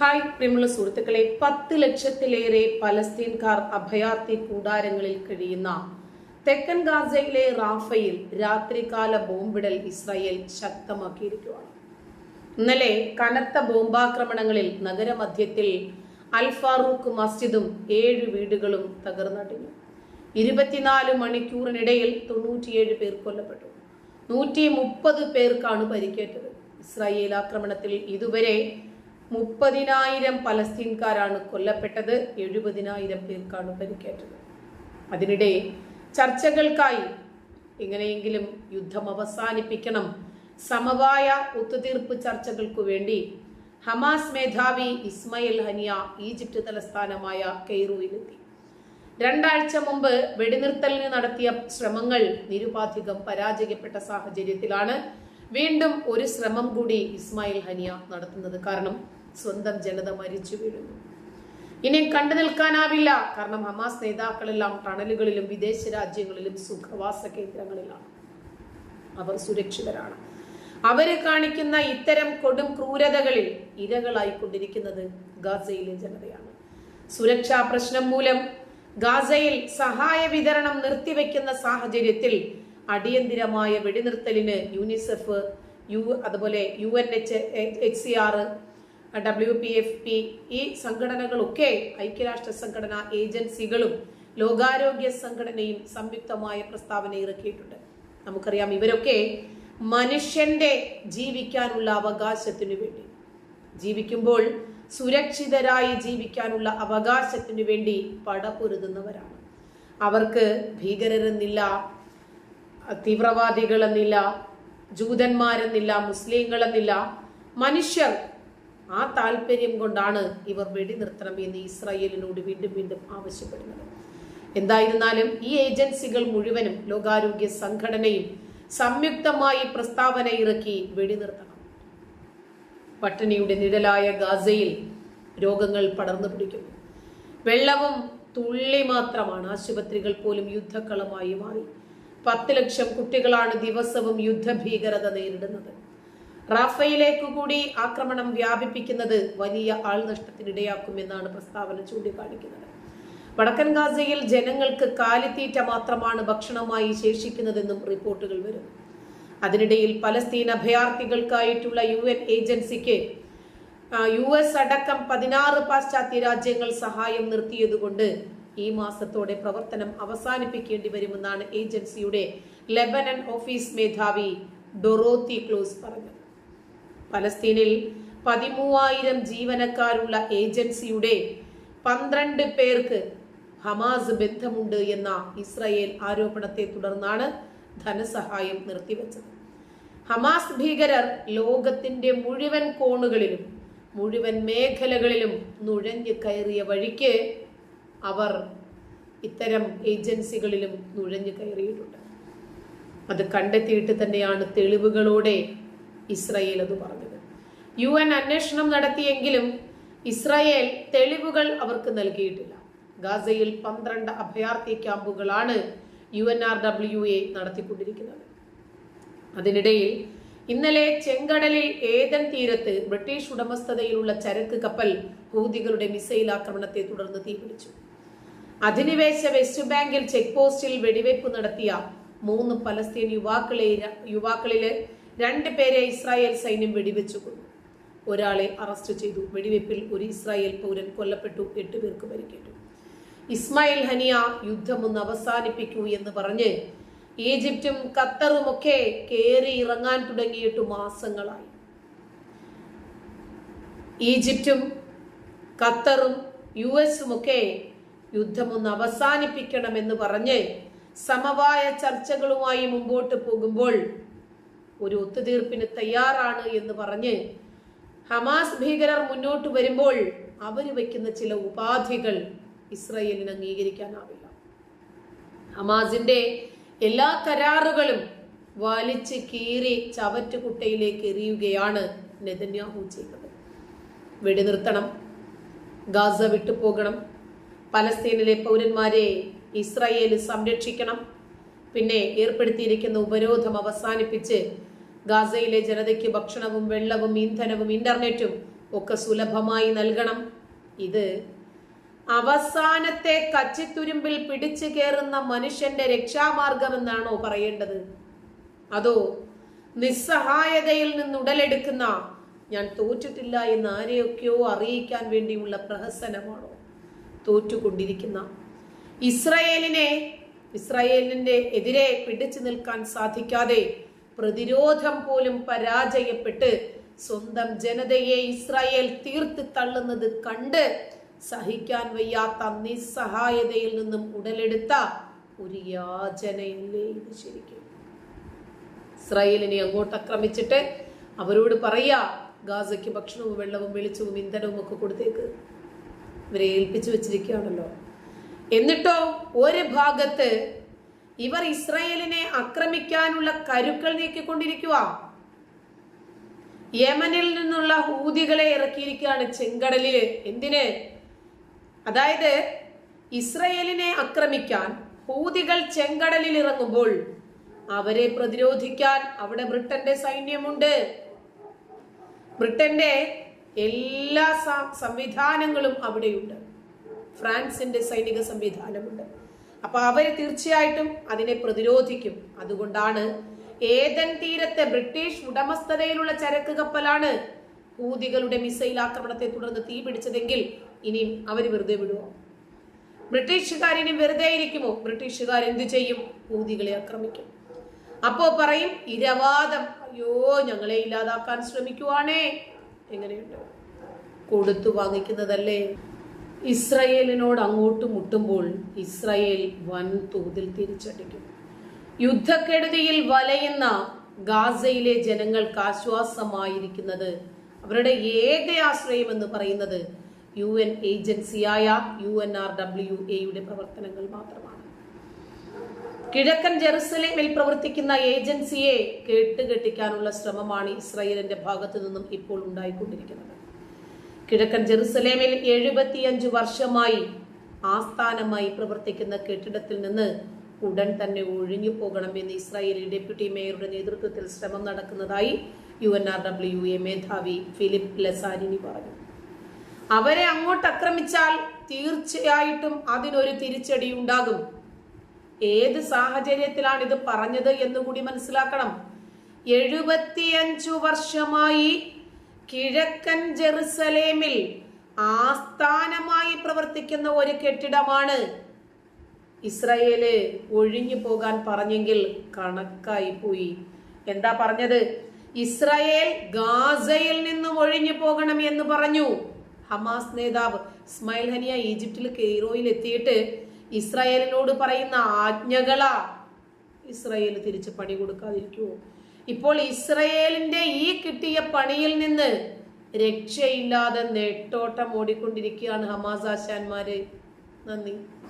Hi പ്രിയമുള്ള സുഹൃത്തുക്കളെ. പത്ത് ലക്ഷത്തിലേറെ പലസ്തീൻകാർ അഭയാർത്ഥി കൂടാരങ്ങളിൽ കഴിയുന്ന തെക്കൻ ഗാസയിലെ റാഫയിൽ രാത്രികാല ബോംബിടൽ ഇസ്രായേൽ ശക്തമാക്കിയിരിക്കുകയാണ്. ഇന്നലെ കനത്ത ബോംബാക്രമണങ്ങളിൽ നഗരമധ്യത്തിൽ അൽഫാറൂഖ് മസ്ജിദും ഏഴ് വീടുകളും തകർന്നടിഞ്ഞു. ഇരുപത്തിനാല് മണിക്കൂറിനിടയിൽ തൊണ്ണൂറ്റിയേഴ് പേർ കൊല്ലപ്പെട്ടു. നൂറ്റി മുപ്പത് പേർക്കാണ് പരിക്കേറ്റത്. ഇസ്രായേൽ ആക്രമണത്തിൽ ഇതുവരെ മുപ്പതിനായിരം പലസ്തീൻകാരാണ് കൊല്ലപ്പെട്ടത്. എഴുപതിനായിരം പേർക്കാണ് പരിക്കേറ്റത്. അതിനിടെ ചർച്ചകൾക്കായി എങ്ങനെയെങ്കിലും യുദ്ധം അവസാനിപ്പിക്കണം. സമവായ ഒത്തുതീർപ്പ് ചർച്ചകൾക്കു വേണ്ടി ഹമാസ് മേധാവി ഇസ്മയിൽ ഹനിയ ഈജിപ്ത് തലസ്ഥാനമായ കെയ്റോയിലെത്തി. രണ്ടാഴ്ച മുമ്പ് വെടിനിർത്തലിന് നടത്തിയ ശ്രമങ്ങൾ നിരുപാധികം പരാജയപ്പെട്ട സാഹചര്യത്തിലാണ് വീണ്ടും ഒരു ശ്രമം കൂടി ഇസ്മായിൽ ഹനിയ നടത്തുന്നത് കാരണം സ്വന്തം ജനത മരിച്ചു വീഴുന്നു. ഇനി കണ്ടു നിൽക്കാനാവില്ല. കാരണം ഹമാസ് നേതാക്കളെല്ലാം ടണലുകളിലും വിദേശ രാജ്യങ്ങളിലും സുഖവാസ കേന്ദ്രങ്ങളിലാണ്. അവർ സുരക്ഷിതരാണ്. അവർ കാണിക്കുന്ന ഇത്തരം കൊടും ക്രൂരതകളിൽ ഇരകളായിക്കൊണ്ടിരിക്കുന്നത് ഗാസയിലെ ജനതയാണ്. സുരക്ഷാ പ്രശ്നം മൂലം ഗാസയിൽ സഹായ വിതരണം നിർത്തിവെക്കുന്ന സാഹചര്യത്തിൽ അടിയന്തിരമായ വെടിനിർത്തലിന് യൂണിസെഫ് യു അതുപോലെ U N H H C R W F P P ഈ സംഘടനകളൊക്കെ ഐക്യരാഷ്ട്ര സംഘടനാ ഏജൻസികളും ലോകാരോഗ്യ സംഘടനയും സംയുക്തമായ പ്രസ്താവന ഇറക്കിയിട്ടുണ്ട്. നമുക്കറിയാം ഇവരൊക്കെ മനുഷ്യന്റെ ജീവിക്കാനുള്ള അവകാശത്തിനു വേണ്ടി. ജീവിക്കുമ്പോൾ സുരക്ഷിതരായി ജീവിക്കാനുള്ള അവകാശത്തിനു വേണ്ടി പടപൊരുതുന്നവരാണ്. അവർക്ക് ഭീകരരെന്നില്ല തീവ്രവാദികളെന്നില്ല ജൂതന്മാരെന്നില്ല മുസ്ലിങ്ങളെന്നില്ല മനുഷ്യർ ആ താല്പര്യം കൊണ്ടാണ് ഇവർ വെടിനിർത്തണം എന്ന് ഇസ്രായേലിനോട് വീണ്ടും വീണ്ടും ആവശ്യപ്പെടുന്നത്. എന്തായിരുന്നാലും ഈ ഏജൻസികൾ മുഴുവനും ലോകാരോഗ്യ സംഘടനയും സംയുക്തമായി പ്രസ്താവന ഇറക്കി വെടിനിർത്തണം. പട്ടിണിയുടെ നിഴലായ ഗാസയിൽ രോഗങ്ങൾ പടർന്നു പിടിക്കുന്നു. വെള്ളവും തുള്ളി മാത്രമാണ് ആശുപത്രികൾ പോലും യുദ്ധക്കളമായി മാറി. പത്ത് ലക്ഷം കുട്ടികളാണ് ദിവസവും യുദ്ധഭീകരത നേരിടുന്നത്. റാഫയിലേക്ക് കൂടി ആക്രമണം വ്യാപിപ്പിക്കുന്നത് വലിയ ആൾനഷ്ടത്തിനിടയാക്കുമെന്നാണ് പ്രസ്താവന ചൂണ്ടിക്കാണിക്കുന്നത്. വടക്കൻ ഗാസയിൽ ജനങ്ങൾക്ക് കാലിത്തീറ്റ മാത്രമാണ് ഭക്ഷണമായി ശേഷിക്കുന്നതെന്നും റിപ്പോർട്ടുകൾ വരുന്നു അതിനിടയിൽ പലസ്തീൻ അഭയാർത്ഥികൾക്കായിട്ടുള്ള യു എൻ ഏജൻസിക്ക് യു എസ് അടക്കം പതിനാറ് പാശ്ചാത്യ രാജ്യങ്ങൾ സഹായം നിർത്തിയതുകൊണ്ട് ഈ മാസത്തോടെ പ്രവർത്തനം അവസാനിപ്പിക്കേണ്ടി വരുമെന്നാണ് ഏജൻസിയുടെ ലെബനൻ ഓഫീസ് മേധാവി ഡൊറോത്തി ക്ലോസ് പറഞ്ഞത്. പലസ്തീനിൽ പതിമൂവായിരം ജീവനക്കാരുള്ള ഏജൻസിയുടെ പന്ത്രണ്ട് പേർക്ക് ഹമാസ് ബന്ധമുണ്ട് എന്ന ഇസ്രയേൽ ആരോപണത്തെ തുടർന്നാണ് ധനസഹായം നിർത്തിവെച്ചത്. ഹമാസ് ഭീകരർ ലോകത്തിന്റെ മുഴുവൻ കോണുകളിലും മുഴുവൻ മേഖലകളിലും നുഴഞ്ഞു കയറിയ വഴിക്ക് അവർ ഇത്തരം ഏജൻസികളിലും നുഴഞ്ഞു കയറിയിട്ടുണ്ട്. അത് കണ്ടെത്തിയിട്ട് തന്നെയാണ് തെളിവുകളോടെ ഇസ്രയേൽ അത് പറഞ്ഞത്. യു എൻ അന്വേഷണം നടത്തിയെങ്കിലും ഇസ്രായേൽ തെളിവുകൾ അവർക്ക് നൽകിയിട്ടില്ല. ഗാസയിൽ പന്ത്രണ്ട് അഭയാർത്ഥി ക്യാമ്പുകളാണ് U N R W A നടത്തിക്കൊണ്ടിരിക്കുന്നത്. അതിനിടയിൽ ഇന്നലെ ചെങ്കടലിൽ ഏതൻ തീരത്ത് ബ്രിട്ടീഷ് ഉടമസ്ഥതയിലുള്ള ചരക്ക് കപ്പൽ ഹൂതികളുടെ മിസൈൽ ആക്രമണത്തെ തുടർന്ന് തീപിടിച്ചു. അധിനിവേശ വെസ്റ്റ് ബാങ്കിൽ ചെക്ക് പോസ്റ്റിൽ വെടിവയ്പ് നടത്തിയ മൂന്ന് പലസ്തീൻ യുവാക്കളെ യുവാക്കളിലെ രണ്ട് പേരെ ഇസ്രായേൽ സൈന്യം വെടിവെച്ചു കൊന്നു. ഒരാളെ അറസ്റ്റ് ചെയ്തു. വെടിവെപ്പിൽ ഒരു ഇസ്രായേൽ പൗരൻ കൊല്ലപ്പെട്ടു. എട്ട് പേർക്ക് പരിക്കേറ്റു. ഇസ്മായിൽ ഹനിയ യുദ്ധം ഒന്ന് അവസാനിപ്പിക്കൂ എന്ന് പറഞ്ഞ് ഈജിപ്തും ഖത്തറും ഒക്കെ കയറി ഇറങ്ങാൻ തുടങ്ങിയിട്ട് മാസങ്ങളായി. ഈജിപ്തും ഖത്തറും യു എസും ഒക്കെ യുദ്ധമൊന്ന് അവസാനിപ്പിക്കണമെന്ന് പറഞ്ഞ് സമവായ ചർച്ചകളുമായി മുമ്പോട്ട് പോകുമ്പോൾ ഒരു ഒത്തുതീർപ്പിന് തയ്യാറാണ് എന്ന് പറഞ്ഞ് ഹമാസ് ഭീകരർ മുന്നോട്ട് വരുമ്പോൾ അവർ വയ്ക്കുന്ന ചില ഉപാധികൾ ഇസ്രയേലിന് അംഗീകരിക്കാനാവില്ല. ഹമാസിന്റെ എല്ലാ കരാറുകളും വലിച്ച് കീറി ചവറ്റുകുട്ടയിലേക്ക് എറിയുകയാണ് നെതന്യാഹു ചെയ്തത്. വെടിനിർത്തണം ഗാസ വിട്ടുപോകണം പലസ്തീനിലെ പൗരന്മാരെ ഇസ്രയേൽ സംരക്ഷിക്കണം പിന്നെ ഏർപ്പെടുത്തിയിരിക്കുന്ന ഉപരോധം അവസാനിപ്പിച്ച് ഗാസയിലെ ജനതയ്ക്ക് ഭക്ഷണവും വെള്ളവും ഇന്ധനവും ഇന്റർനെറ്റും ഒക്കെ സുലഭമായി നൽകണം. ഇത് അവസാനത്തെ കച്ചിത്തുരുമ്പിൽ പിടിച്ചു കയറുന്ന മനുഷ്യന്റെ രക്ഷാമാർഗമെന്നാണോ പറയേണ്ടത്? അതോ നിസ്സഹായതയിൽ നിന്ന് ഉടലെടുക്കുന്ന ഞാൻ തോറ്റിട്ടില്ല എന്ന് ആരെയൊക്കെയോ അറിയിക്കാൻ വേണ്ടിയുള്ള പ്രഹസനമാണോ? തോറ്റുകൊണ്ടിരിക്കുന്ന ഇസ്രയേലിനെ ഇസ്രായേലിന്റെ എതിരെ പിടിച്ചു നിൽക്കാൻ സാധിക്കാതെ പ്രതിരോധം പോലും പരാജയപ്പെട്ട് സ്വന്തം ജനതയെ ഇസ്രായേൽ തീർത്ത് തള്ളുന്നത് കണ്ട് സഹിക്കാൻ വയ്യാത്ത നിസ്സഹായതയിൽ നിന്നും ഉടലെടുത്ത ഒരു യാചനയല്ലേ ഇത് ശരിക്കും? ഇസ്രായേലിനെ അങ്ങോട്ട് ആക്രമിച്ചിട്ട് അവരോട് പറയാ ഗാസയ്ക്ക് ഭക്ഷണവും വെള്ളവും വെളിച്ചവും ഇന്ധനവും ഒക്കെ കൊടുത്തേക്ക്. ഇവരെ ഏൽപ്പിച്ചു വെച്ചിരിക്കുകയാണല്ലോ. എന്നിട്ടോ ഒരു ഭാഗത്ത് ഇവർ ഇസ്രയേലിനെ ആക്രമിക്കാനുള്ള കരുക്കൾ നീക്കിക്കൊണ്ടിരിക്കുക യമനിൽ നിന്നുള്ള ഹൂതികളെ ഇറക്കിയിരിക്കുകയാണ് ചെങ്കടലിൽ. എന്തിന്? അതായത് ഇസ്രയേലിനെ ആക്രമിക്കാൻ ഹൂതികൾ ചെങ്കടലിൽ ഇറങ്ങുമ്പോൾ അവരെ പ്രതിരോധിക്കാൻ അവിടെ ബ്രിട്ടന്റെ സൈന്യമുണ്ട്. ബ്രിട്ടന്റെ എല്ലാ സംവിധാനങ്ങളും അവിടെയുണ്ട്. ഫ്രാൻസിന്റെ സൈനിക സംവിധാനമുണ്ട്. അപ്പൊ അവർ തീർച്ചയായിട്ടും അതിനെ പ്രതിരോധിക്കും. അതുകൊണ്ടാണ് ഏതൻ തീരത്തെ ബ്രിട്ടീഷ് ഉടമസ്ഥതയിലുള്ള ചരക്ക് കപ്പലാണ് ഹൂതികളുടെ മിസൈൽ ആക്രമണത്തെ തുടർന്ന് തീ പിടിച്ചതെങ്കിൽ ഇനിയും അവർ വെറുതെ വിടുമോ ബ്രിട്ടീഷുകാരിനി വെറുതെ ഇരിക്കുമോ? ബ്രിട്ടീഷുകാർ എന്തു ചെയ്യും? ഹൂതികളെ ആക്രമിക്കും. അപ്പോ പറയും ഇരവാദം. അയ്യോ ഞങ്ങളെ ഇല്ലാതാക്കാൻ ശ്രമിക്കുവാണേ. എങ്ങനെയുണ്ട്? കൊടുത്തു വാങ്ങിക്കുന്നതല്ലേ? ഇസ്രയേലിനോട് അങ്ങോട്ട് മുട്ടുമ്പോൾ ഇസ്രയേൽ വൻതോതിൽ തിരിച്ചടിക്കും. യുദ്ധക്കെടുതിയിൽ വലയുന്ന ഗാസയിലെ ജനങ്ങൾക്ക് ആശ്വാസമായിരിക്കുന്നത് അവരുടെ ഏക ആശ്രയം എന്ന് പറയുന്നത് യു എൻ ഏജൻസിയായ യു എൻ ആർ ഡബ്ല്യു എയുടെ പ്രവർത്തനങ്ങൾ മാത്രമാണ്. കിഴക്കൻ ജെറുസലേമിൽ പ്രവർത്തിക്കുന്ന ഏജൻസിയെ കേട്ടുകെട്ടിക്കാനുള്ള ശ്രമമാണ് ഇസ്രയേലിന്റെ ഭാഗത്തു നിന്നും ഇപ്പോൾ ഉണ്ടായിക്കൊണ്ടിരിക്കുന്നത്. കിഴക്കൻ ജെറുസലേമിൽ എഴുപത്തിയഞ്ച് വർഷമായി ആസ്ഥാനമായി പ്രവർത്തിക്കുന്ന കെട്ടിടത്തിൽ നിന്ന് ഉടൻ തന്നെ ഒഴിഞ്ഞു പോകണമെന്ന് ഇസ്രായേലി ഡെപ്യൂട്ടി മേയറുടെ നേതൃത്വത്തിൽ ശ്രമം നടക്കുന്നതായി U N R W A മേധാവി ഫിലിപ്പ് ലസാരിനി പറഞ്ഞു. അവരെ അങ്ങോട്ട് ആക്രമിച്ചാൽ തീർച്ചയായിട്ടും അതിനൊരു തിരിച്ചടി ഉണ്ടാകും. ഏത് സാഹചര്യത്തിലാണ് ഇത് പറഞ്ഞത് എന്നുകൂടി മനസ്സിലാക്കണം. എഴുപത്തിയഞ്ചു വർഷമായി കിഴക്കൻ ജെറുസലേമിൽ ആസ്ഥാനമായി പ്രവർത്തിക്കുന്ന ഒരു കെട്ടിടമാണ്. ഇസ്രയേൽ ഒഴിഞ്ഞു പോകാൻ പറഞ്ഞെങ്കിൽ കണക്കായി പോയി. എന്താ പറഞ്ഞത്? ഇസ്രയേൽ ഗാസയിൽ നിന്ന് ഒഴിഞ്ഞു പോകണം എന്ന് പറഞ്ഞു. ഹമാസ് നേതാവ് ഇസ്മായിൽ ഹനിയ ഈജിപ്തിൽ കെയ്റോയിൽ എത്തിയിട്ട് ഇസ്രായേലിനോട് പറയുന്ന ആജ്ഞകളാ. ഇസ്രായേൽ തിരിച്ച് പണി കൊടുക്കാതിരിക്കുമോ ഇപ്പോൾ ഇസ്രയേലിന്റെ ഈ കിട്ടിയ പണിയിൽ നിന്ന് രക്ഷയില്ലാതെ നെട്ടോട്ടം ഓടിക്കൊണ്ടിരിക്കുകയാണ് ഹമാസ് ആശാന്മാര്. നന്ദി.